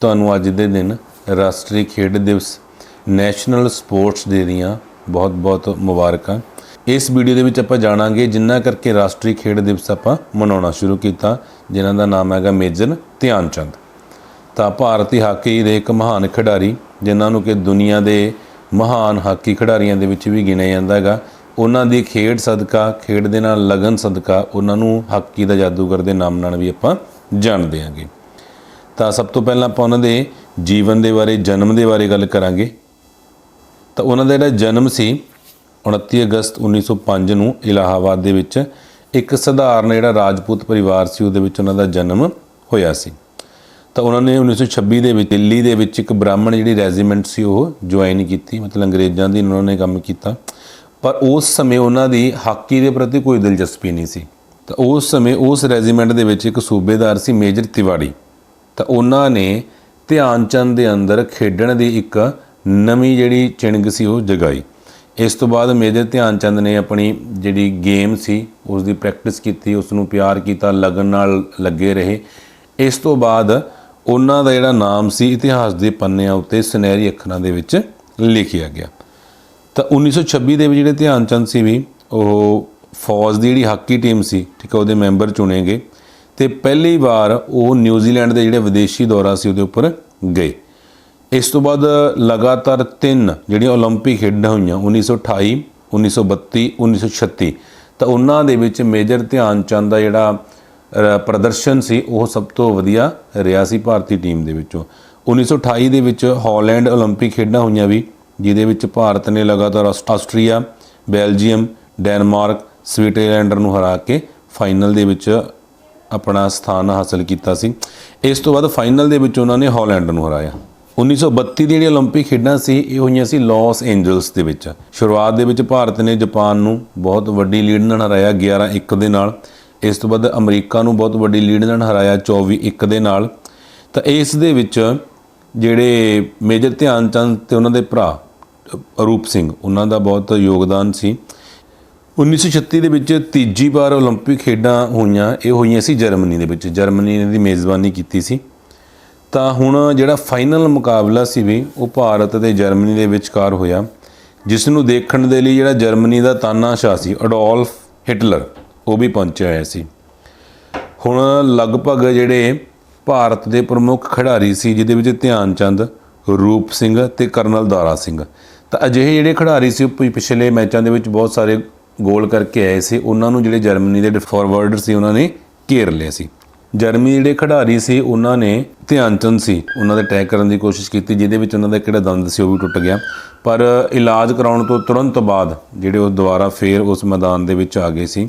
ਤੁਹਾਨੂੰ ਅੱਜ ਦੇ ਦਿਨ ਰਾਸ਼ਟਰੀ ਖੇਡ ਦਿਵਸ, ਨੈਸ਼ਨਲ ਸਪੋਰਟਸ ਡੇ ਦੀਆਂ ਬਹੁਤ-ਬਹੁਤ ਮੁਬਾਰਕਾਂ। ਇਸ ਵੀਡੀਓ ਦੇ ਵਿੱਚ ਆਪਾਂ ਜਾਣਾਂਗੇ ਜਿੰਨਾ ਕਰਕੇ ਰਾਸ਼ਟਰੀ ਖੇਡ ਦਿਵਸ ਆਪਾਂ ਮਨਾਉਣਾ ਸ਼ੁਰੂ ਕੀਤਾ, ਜਿਨ੍ਹਾਂ ਦਾ ਨਾਮ ਹੈਗਾ ਮੇਜਰ ਧਿਆਨ ਚੰਦ ਤਾਂ ਭਾਰਤੀ ਹਾਕੀ ਦੇ ਇੱਕ ਮਹਾਨ ਖਿਡਾਰੀ, ਜਿਨ੍ਹਾਂ ਨੂੰ ਕਿ ਦੁਨੀਆ ਦੇ ਮਹਾਨ ਹਾਕੀ ਖਿਡਾਰੀਆਂ ਦੇ ਵਿੱਚ ਵੀ ਗਿਣਿਆ ਜਾਂਦਾ ਹੈਗਾ, ਉਹਨਾਂ ਦੀ ਖੇਡ ਸਦਕਾ, ਖੇਡ ਦੇ ਨਾਲ ਲਗਨ ਸਦਕਾ, ਉਹਨਾਂ ਨੂੰ ਹਾਕੀ ਦਾ ਜਾਦੂਗਰ ਦੇ ਨਾਮ ਨਾਲ ਵੀ ਆਪਾਂ ਜਾਣਦੇ ਹਾਂਗੇ। ਤਾਂ ਸਭ ਤੋਂ ਪਹਿਲਾਂ ਆਪਾਂ ਉਹਨਾਂ ਦੇ ਜੀਵਨ ਦੇ ਬਾਰੇ, ਜਨਮ ਦੇ ਬਾਰੇ ਗੱਲ ਕਰਾਂਗੇ। ਤਾਂ ਉਹਨਾਂ ਦਾ ਜਿਹੜਾ ਜਨਮ ਸੀ 29 ਅਗਸਤ 1905 ਨੂੰ ਇਲਾਹਾਬਾਦ ਦੇ ਵਿੱਚ ਇੱਕ ਸਧਾਰਨ ਜਿਹੜਾ ਰਾਜਪੂਤ ਪਰਿਵਾਰ ਸੀ, ਉਹਦੇ ਵਿੱਚ ਉਹਨਾਂ ਦਾ ਜਨਮ ਹੋਇਆ ਸੀ। ਤਾਂ ਉਹਨਾਂ ਨੇ 1926 ਦੇ ਵਿੱਚ ਦਿੱਲੀ ਦੇ ਵਿੱਚ ਇੱਕ ਬ੍ਰਾਹਮਣ ਜਿਹੜੀ ਰੈਜੀਮੈਂਟ ਸੀ, ਉਹ ਜੁਆਇਨ ਕੀਤੀ। ਮਤਲਬ ਅੰਗਰੇਜ਼ਾਂ ਦੀ ਉਹਨਾਂ ਨੇ ਕੰਮ ਕੀਤਾ। ਪਰ ਉਸ ਸਮੇਂ ਉਹਨਾਂ ਦੀ ਹਾਕੀ ਦੇ ਪ੍ਰਤੀ ਕੋਈ ਦਿਲਚਸਪੀ ਨਹੀਂ ਸੀ। ਤਾਂ ਉਸ ਸਮੇਂ ਉਸ ਰੈਜੀਮੈਂਟ ਦੇ ਵਿੱਚ ਇੱਕ ਸੂਬੇਦਾਰ ਸੀ, ਮੇਜਰ ਤਿਵਾੜੀ। ਤਾਂ ਉਹਨਾਂ ਨੇ ਧਿਆਨ ਚੰਦ ਦੇ ਅੰਦਰ ਖੇਡਣ ਦੀ ਇੱਕ ਨਵੀਂ ਜਿਹੜੀ ਚਿੰਗ ਸੀ ਉਹ ਜਗਾਈ। ਇਸ ਤੋਂ ਬਾਅਦ ਮੇਜਰ ਧਿਆਨ ਚੰਦ ਨੇ ਆਪਣੀ ਜਿਹੜੀ ਗੇਮ ਸੀ ਉਸ ਦੀ ਪ੍ਰੈਕਟਿਸ ਕੀਤੀ ਉਸ ਨੂੰ ਪਿਆਰ ਕੀਤਾ, ਲਗਨ ਨਾਲ ਲੱਗੇ ਰਹੇ। ਇਸ ਤੋਂ ਬਾਅਦ ਉਹਨਾਂ ਦਾ ਜਿਹੜਾ ਨਾਮ ਸੀ ਇਤਿਹਾਸ ਦੇ ਪੰਨਿਆਂ ਉੱਤੇ ਸੁਨਹਿਰੀ ਅੱਖਰਾਂ ਦੇ ਵਿੱਚ ਲਿਖਿਆ ਗਿਆ। ਤਾਂ 1926 ਦੇ ਵਿੱਚ ਜਿਹੜੇ ਧਿਆਨ ਚੰਦ ਸੀ ਵੀ, ਉਹ ਫੌਜ ਦੀ ਜਿਹੜੀ ਹਾਕੀ ਟੀਮ ਸੀ, ਠੀਕ ਹੈ ਉਹਦੇ ਮੈਂਬਰ ਚੁਣੇ ਗਏ। ਤੇ ਪਹਿਲੀ ਵਾਰ ਉਹ ਨਿਊਜ਼ੀਲੈਂਡ ਦੇ ਜਿਹੜੇ ਵਿਦੇਸ਼ੀ ਦੌਰਾ ਸੀ ਉਹਦੇ ਉੱਪਰ ਗਏ ਇਸ ਤੋਂ ਬਾਅਦ ਲਗਾਤਾਰ ਤਿੰਨ ਜਿਹੜੀਆਂ 올림픽 ਖੇਡਾਂ ਹੋਈਆਂ 1928 1932 1936 ਤਾਂ ਉਹਨਾਂ ਦੇ ਵਿੱਚ ਮੇਜਰ ਧਿਆਨ ਚੰਦ ਦਾ ਜਿਹੜਾ ਅ, ਪ੍ਰਦਰਸ਼ਨ ਸੀ ਉਹ ਸਭ ਤੋਂ ਵਧੀਆ ਰਿਹਾ ਸੀ ਭਾਰਤੀ ਟੀਮ ਦੇ ਵਿੱਚੋਂ 1928 ਦੇ ਵਿੱਚ ਹਾਲੈਂਡ 올림픽 ਖੇਡਾਂ ਹੋਈਆਂ ਵੀ ਜਿਹਦੇ ਵਿੱਚ ਭਾਰਤ ਨੇ ਲਗਾਤਾਰ ਆਸ- ਆਸਟਰੀਆ ਬੈਲਜੀਅਮ ਡੈਨਮਾਰਕ ਸਵਿਟਜ਼ਰਲੈਂਡ ਨੂੰ ਹਰਾ ਕੇ ਫਾਈਨਲ ਦੇ ਵਿੱਚ ਆਪਣਾ ਸਥਾਨ ਹਾਸਲ ਕੀਤਾ ਸੀ ਇਸ ਤੋਂ ਬਾਅਦ ਫਾਈਨਲ ਦੇ ਵਿੱਚ ਉਹਨਾਂ ਨੇ ਹਾਲੈਂਡ ਨੂੰ ਹਰਾਇਆ 1932 ਦੀ ਜਿਹੜੀ 올림픽 ਖੇਡਾਂ ਸੀ ਇਹ ਹੋਈਆਂ ਸੀ ਲਾਸ ਐਂਜਲਸ ਦੇ ਵਿੱਚ ਸ਼ੁਰੂਆਤ ਦੇ ਵਿੱਚ ਭਾਰਤ ਨੇ ਜਾਪਾਨ ਨੂੰ ਬਹੁਤ ਵੱਡੀ ਲੀਡ ਨਾਲ ਹਰਾਇਆ 11-1 ਦੇ ਨਾਲ ਇਸ ਤੋਂ ਬਾਅਦ ਅਮਰੀਕਾ ਨੂੰ ਬਹੁਤ ਵੱਡੀ ਲੀਡ ਨਾਲ ਹਰਾਇਆ 24-1 ਦੇ ਨਾਲ ਤਾਂ ਇਸ ਦੇ ਵਿੱਚ ਜਿਹੜੇ ਮੇਜਰ ਧਿਆਨ ਚੰਦ ਤੇ ਉਹਨਾਂ ਦੇ ਭਰਾ ਅ, ਰੂਪ ਸਿੰਘ ਉਹਨਾਂ ਦਾ ਬਹੁਤ ਯੋਗਦਾਨ ਸੀ 1936 ਦੇ ਵਿੱਚ ਤੀਜੀ ਵਾਰ 올림픽 ਖੇਡਾਂ ਹੋਈਆਂ ਇਹ ਹੋਈਆਂ ਸੀ ਜਰਮਨੀ ਦੇ ਵਿੱਚ ਜਰਮਨੀ ਨੇ ਦੀ ਮੇਜ਼ਬਾਨੀ ਕੀਤੀ ਸੀ ਤਾਂ ਹੁਣ ਜਿਹੜਾ ਫਾਈਨਲ ਮੁਕਾਬਲਾ ਸੀ ਵੀ ਉਹ ਭਾਰਤ ਤੇ ਜਰਮਨੀ ਦੇ ਵਿਚਕਾਰ ਹੋਇਆ ਜਿਸ ਨੂੰ ਦੇਖਣ ਦੇ ਲਈ ਜਿਹੜਾ ਜਰਮਨੀ ਦਾ ਤਾਨਾਸ਼ਾਹ ਸੀ ਅਡੋਲਫ ਹਿਟਲਰ ਉਹ ਵੀ ਪਹੁੰਚਿਆ ਹੋਇਆ ਸੀ ਹੁਣ ਲਗਭਗ ਜਿਹੜੇ ਭਾਰਤ ਦੇ ਪ੍ਰਮੁੱਖ ਖਿਡਾਰੀ ਸੀ ਜਿਹਦੇ ਵਿੱਚ ਧਿਆਨ ਚੰਦ ਰੂਪ ਸਿੰਘ ਤੇ ਕਰਨਲ ਦਾਰਾ ਸਿੰਘ ਤਾਂ ਅਜਿਹੇ ਜਿਹੜੇ ਖਿਡਾਰੀ ਸੀ ਉਹ ਪਿ- ਪਿਛਲੇ ਮੈਚਾਂ ਦੇ ਵਿੱਚ ਬਹੁਤ ਸਾਰੇ ਗੋਲ ਕਰਕੇ ਆਏ ਸੀ, ਉਹਨਾਂ ਨੂੰ ਜਿਹੜੇ ਜਰਮਨੀ ਦੇ ਫਾਰਵਰਡਰ ਸੀ, ਉਹਨਾਂ ਨੇ ਘੇਰ ਲਿਆ ਸੀ। ਜਰਮਨੀ ਦੇ ਜਿਹੜੇ ਖਿਡਾਰੀ ਸੀ, ਉਹਨਾਂ ਨੇ ਧਿਆਨ ਚੰਦ ਸੀ, ਉਹਨਾਂ ਦੇ ਅਟੈਕ ਕਰਨ ਦੀ ਕੋਸ਼ਿਸ਼ ਕੀਤੀ, ਜਿਹਦੇ ਵਿੱਚ ਉਹਨਾਂ ਦਾ ਕਿਹੜਾ ਦੰਦ ਸੀ, ਉਹ ਵੀ ਟੁੱਟ ਗਿਆ। ਪਰ ਇਲਾਜ ਕਰਾਉਣ ਤੋਂ ਤੁਰੰਤ ਬਾਅਦ ਜਿਹੜੇ ਉਹ ਦੁਬਾਰਾ ਫੇਰ ਉਸ ਮੈਦਾਨ ਦੇ ਵਿੱਚ ਆ ਗਏ ਸੀ।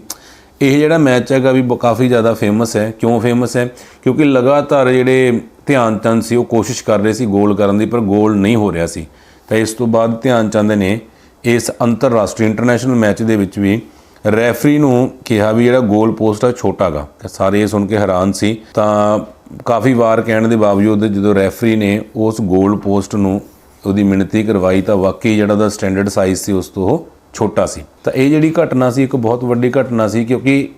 ਇਹ ਜਿਹੜਾ ਮੈਚ ਹੈਗਾ ਵੀ ਬ- ਕਾਫੀ ਜ਼ਿਆਦਾ ਫੇਮਸ ਹੈ। ਕਿਉਂ ਫੇਮਸ ਹੈ? ਕਿਉਂਕਿ ਲਗਾਤਾਰ ਜਿਹੜੇ ਧਿਆਨ ਚੰਦ ਸੀ, ਉਹ ਕੋਸ਼ਿਸ਼ ਕਰ ਰਹੇ ਸੀ ਗੋਲ ਕਰਨ ਦੀ, ਪਰ ਗੋਲ ਨਹੀਂ ਹੋ ਰਿਹਾ ਸੀ। ਤਾਂ ਇਸ ਤੋਂ ਬਾਅਦ ਧਿਆਨ ਚੰਦ ਨੇ ਇਸ ਅੰਤਰਰਾਸ਼ਟਰੀ ਇੰਟਰਨੈਸ਼ਨਲ ਮੈਚ ਦੇ ਵਿੱਚ ਵੀ ਰੈਫਰੀ ਨੂੰ ਕਿਹਾ ਵੀ ਜਿਹੜਾ ਗੋਲ ਪੋਸਟ ਆ ਛੋਟਾਗਾ ਤਾਂ ਸਾਰੇ ਇਹ ਸੁਣ ਕੇ ਹੈਰਾਨ ਸੀ। ਤਾਂ ਕਾਫੀ ਵਾਰ ਕਹਿਣ ਦੇ ਬਾਵਜੂਦ ਜਦੋਂ ਰੈਫਰੀ ਨੇ ਉਸ ਗੋਲ ਪੋਸਟ ਨੂੰ ਉਹਦੀ ਮਿਣਤੀ ਕਰਵਾਈ ਤਾਂ ਵਾਕਈ ਜਿਹੜਾ ਦਾ ਸਟੈਂਡਰਡ ਸਾਈਜ਼ ਸੀ ਉਸ ਤੋਂ ਉਹ ਛੋਟਾ ਸੀ। ਤਾਂ ਇਹ ਜਿਹੜੀ ਘਟਨਾ ਸੀ, ਇੱਕ ਬਹੁਤ ਵੱਡੀ ਘਟਨਾ ਸੀ ਕਿਉਂਕਿ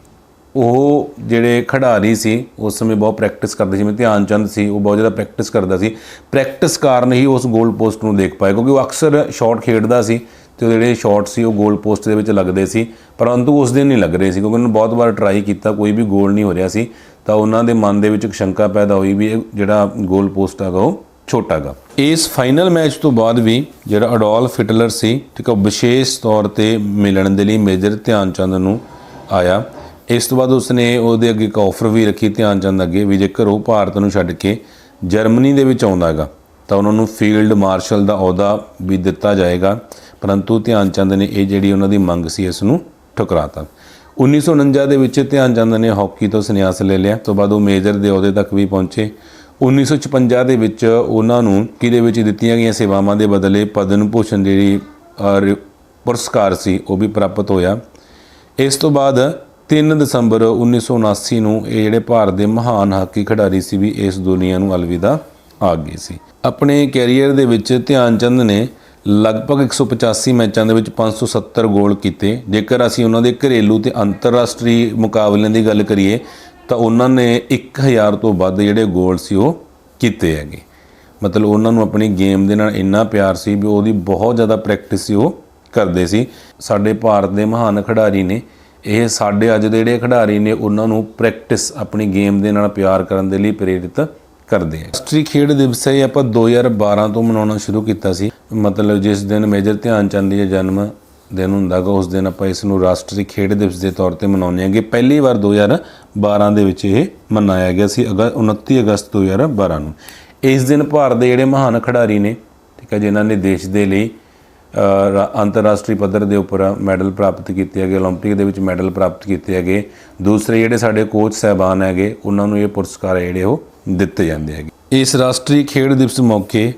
ਉਹ ਜਿਹੜੇ ਖਿਡਾਰੀ ਸੀ, ਉਸ ਸਮੇਂ ਬਹੁਤ ਪ੍ਰੈਕਟਿਸ ਕਰਦੇ ਸੀ। ਮੈਂ ਧਿਆਨ ਚੰਦ ਸੀ, ਉਹ ਬਹੁਤ ਜ਼ਿਆਦਾ ਪ੍ਰੈਕਟਿਸ ਕਰਦਾ ਸੀ। ਪ੍ਰੈਕਟਿਸ ਕਾਰਨ ਹੀ ਉਸ ਗੋਲ ਪੋਸਟ ਨੂੰ ਦੇਖ ਪਾਏ ਕਿਉਂਕਿ ਉਹ ਅਕਸਰ ਸ਼ਾਟ ਖੇਡਦਾ ਸੀ। ਤੇ ਉਹ ਜਿਹੜੇ ਸ਼ਾਟ ਸੀ, ਉਹ ਗੋਲ ਪੋਸਟ ਦੇ ਵਿੱਚ ਲੱਗਦੇ ਸੀ, ਪਰੰਤੂ ਉਸ ਦਿਨ ਨਹੀਂ ਲੱਗ ਰਹੇ ਸੀ, ਕਿਉਂਕਿ ਉਹਨੇ ਬਹੁਤ ਵਾਰ ਟਰਾਈ ਕੀਤਾ, ਕੋਈ ਵੀ ਗੋਲ ਨਹੀਂ ਹੋ ਰਿਹਾ ਸੀ, ਤਾਂ ਉਹਨਾਂ ਦੇ ਮਨ ਦੇ ਵਿੱਚ ਇੱਕ ਸ਼ੰਕਾ ਪੈਦਾ ਹੋਈ ਵੀ ਇਹ ਜਿਹੜਾ ਗੋਲ ਪੋਸਟ ਹੈਗਾ, ਉਹ ਛੋਟਾ ਗਾ ਇਸ ਫਾਈਨਲ ਮੈਚ ਤੋਂ ਬਾਅਦ ਵੀ ਜਿਹੜਾ ਅਡੋਲ ਫਿਟਲਰ ਸੀ, ਠੀਕ ਹੈ, ਉਹ ਵਿਸ਼ੇਸ਼ ਤੌਰ ਤੇ ਮਿਲਣ ਦੇ ਲਈ ਮੇਜਰ ਧਿਆਨਚੰਦ ਨੂੰ ਆਇਆ। ਇਸ ਤੋਂ ਬਾਅਦ ਉਸਨੇ ਉਹਦੇ ਅੱਗੇ ਇੱਕ ਆਫਰ ਵੀ ਰੱਖੀ ਧਿਆਨ ਚੰਦ ਅੱਗੇ, ਵੀ ਜੇਕਰ ਉਹ ਭਾਰਤ ਨੂੰ ਛੱਡ ਕੇ ਜਰਮਨੀ ਦੇ ਵਿੱਚ ਆਉਂਦਾ ਹੈਗਾ, ਤਾਂ ਉਹਨਾਂ ਨੂੰ ਫੀਲਡ ਮਾਰਸ਼ਲ ਦਾ ਅਹੁਦਾ ਵੀ ਦਿੱਤਾ ਜਾਏਗਾ। ਪਰੰਤੂ ਧਿਆਨ ਚੰਦ ਨੇ ਇਹ ਜਿਹੜੀ ਉਹਨਾਂ ਦੀ ਮੰਗ ਸੀ, ਇਸ ਨੂੰ ਠੁਕਰਾਤਾ। 1949 ਦੇ ਵਿੱਚ ਧਿਆਨ ਚੰਦ ਨੇ ਹਾਕੀ ਤੋਂ ਸੰਨਿਆਸ ਲੈ ਲਿਆ। ਤੋਂ ਬਾਅਦ ਉਹ ਮੇਜਰ ਦੇ ਅਹੁਦੇ ਤੱਕ ਵੀ ਪਹੁੰਚੇ। 1956 ਦੇ ਵਿੱਚ ਉਹਨਾਂ ਨੂੰ ਕਿਹਦੇ ਵਿੱਚ ਦਿੱਤੀਆਂ ਗਈਆਂ ਸੇਵਾਵਾਂ ਦੇ ਬਦਲੇ ਪਦਮ ਭੂਸ਼ਣ ਜਿਹੜੀ ਪੁਰਸਕਾਰ ਸੀ, ਉਹ ਵੀ ਪ੍ਰਾਪਤ ਹੋਇਆ। ਇਸ ਤੋਂ ਬਾਅਦ 3 ਦਸੰਬਰ 1979 ਨੂੰ ਇਹ ਜਿਹੜੇ ਭਾਰਤ ਦੇ ਮਹਾਨ ਹਾਕੀ ਖਿਡਾਰੀ ਸੀ ਵੀ ਇਸ ਦੁਨੀਆ ਨੂੰ ਅਲਵਿਦਾ ਆ ਗਏ ਸੀ। ਆਪਣੇ ਕੈਰੀਅਰ ਦੇ ਵਿੱਚ ਧਿਆਨ ਚੰਦ ਨੇ ਲਗਭਗ 185 ਮੈਚਾਂ ਦੇ ਵਿੱਚ 570 ਗੋਲ ਕੀਤੇ। ਜੇਕਰ ਅਸੀਂ ਉਹਨਾਂ ਦੇ ਘਰੇਲੂ ਤੇ ਅੰਤਰਰਾਸ਼ਟਰੀ ਮੁਕਾਬਲਿਆਂ ਦੀ ਗੱਲ ਕਰੀਏ, ਤਾਂ ਉਹਨਾਂ ਨੇ 1000 ਤੋਂ ਵੱਧ ਜਿਹੜੇ ਗੋਲ ਸੀ ਉਹ ਕੀਤੇ ਹੈਗੇ। ਮਤਲਬ ਉਹਨਾਂ ਨੂੰ ਆਪਣੀ ਗੇਮ ਦੇ ਨਾਲ ਇੰਨਾ ਪਿਆਰ ਸੀ ਵੀ ਉਹਦੀ ਬਹੁਤ ਜ਼ਿਆਦਾ ਪ੍ਰੈਕਟਿਸ ਸੀ ਉਹ ਕਰਦੇ ਸੀ। ਸਾਡੇ ਭਾਰਤ ਦੇ ਮਹਾਨ ਖਿਡਾਰੀ ਨੇ, ਇਹ ਸਾਡੇ ਅੱਜ ਦੇ ਜਿਹੜੇ ਖਿਡਾਰੀ ਨੇ, ਉਹਨਾਂ ਨੂੰ ਪ੍ਰੈਕਟਿਸ ਆਪਣੀ ਗੇਮ ਦੇ ਨਾਲ ਪਿਆਰ ਕਰਨ ਦੇ ਲਈ ਪ੍ਰੇਰਿਤ ਕਰਦੇ ਆ ਰਾਸ਼ਟਰੀ ਖੇਡ ਦਿਵਸ ਹੈ ਇਹ ਆਪਾਂ 2012 ਤੋਂ ਮਨਾਉਣਾ ਸ਼ੁਰੂ ਕੀਤਾ ਸੀ ਮਤਲਬ ਜਿਸ ਦਿਨ ਮੇਜਰ ਧਿਆਨ ਚੰਦ ਜੀ ਦਾ ਜਨਮ ਦਿਨ ਹੁੰਦਾ ਗਾ ਉਸ ਦਿਨ ਆਪਾਂ ਇਸ ਨੂੰ ਰਾਸ਼ਟਰੀ ਖੇਡ ਦਿਵਸ ਦੇ ਤੌਰ ਤੇ ਮਨਾਉਂਦੇ ਹਾਂਗੇ ਪਹਿਲੀ ਵਾਰ 2012 ਦੇ ਵਿੱਚ ਇਹ ਮਨਾਇਆ ਗਿਆ ਸੀ ਅਗ 29 ਅਗਸਤ 2012 ਨੂੰ ਇਸ ਦਿਨ ਭਾਰਤ ਦੇ ਜਿਹੜੇ ਮਹਾਨ ਖਿਡਾਰੀ ਨੇ ਠੀਕ ਹੈ ਜਿਨ੍ਹਾਂ ਨੇ ਦੇਸ਼ ਦੇ ਲਈ ਅ, ਰਾ- ਅੰਤਰਰਾਸ਼ਟਰੀ ਪੱਧਰ ਦੇ ਉੱਪਰ ਮੈਡਲ ਪ੍ਰਾਪਤ ਕੀਤੇ ਹੈਗੇ 올림픽 ਦੇ ਵਿੱਚ ਮੈਡਲ ਪ੍ਰਾਪਤ ਕੀਤੇ ਹੈਗੇ ਦੂਸਰੇ ਜਿਹੜੇ ਸਾਡੇ ਕੋਚ ਸਹਿਬਾਨ ਹੈਗੇ ਉਹਨਾਂ ਨੂੰ ਇਹ ਪੁਰਸਕਾਰ ਹੈ ਜਿਹੜੇ ਉਹ ਦਿੱਤੇ ਜਾਂਦੇ ਹੈਗੇ। ਇਸ ਰਾਸ਼ਟਰੀ ਖੇਡ ਦਿਵਸ ਮੌਕੇ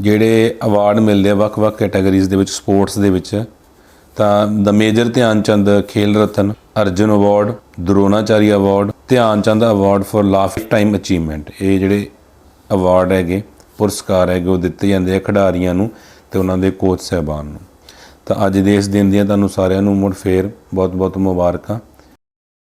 ਜਿਹੜੇ ਅਵਾਰਡ ਮਿਲਦੇ ਆ ਵੱਖ-ਵੱਖ ਕੈਟਾਗਰੀਜ਼ ਦੇ ਵਿੱਚ ਸਪੋਰਟਸ ਦੇ ਵਿੱਚ, ਤਾਂ ਦ Major Dhyan Chand Khel Ratna, Arjuna award Dronacharya award Dhyan Chand award for lifetime achievement ਇਹ ਜਿਹੜੇ ਅਵਾਰਡ ਹੈਗੇ, ਪੁਰਸਕਾਰ ਹੈਗੇ, ਉਹ ਦਿੱਤੇ ਜਾਂਦੇ ਆ ਖਿਡਾਰੀਆਂ ਨੂੰ ਤੇ ਉਹਨਾਂ ਦੇ ਕੋਚ ਸਹਿਬਾਨ ਨੂੰ। ਤਾਂ ਅੱਜ ਦੇ ਇਸ ਦਿਨ ਦੀਆਂ ਤੁਹਾਨੂੰ ਸਾਰਿਆਂ ਨੂੰ ਮੁੜ ਫੇਰ ਬਹੁਤ-ਬਹੁਤ ਮੁਬਾਰਕਾਂ।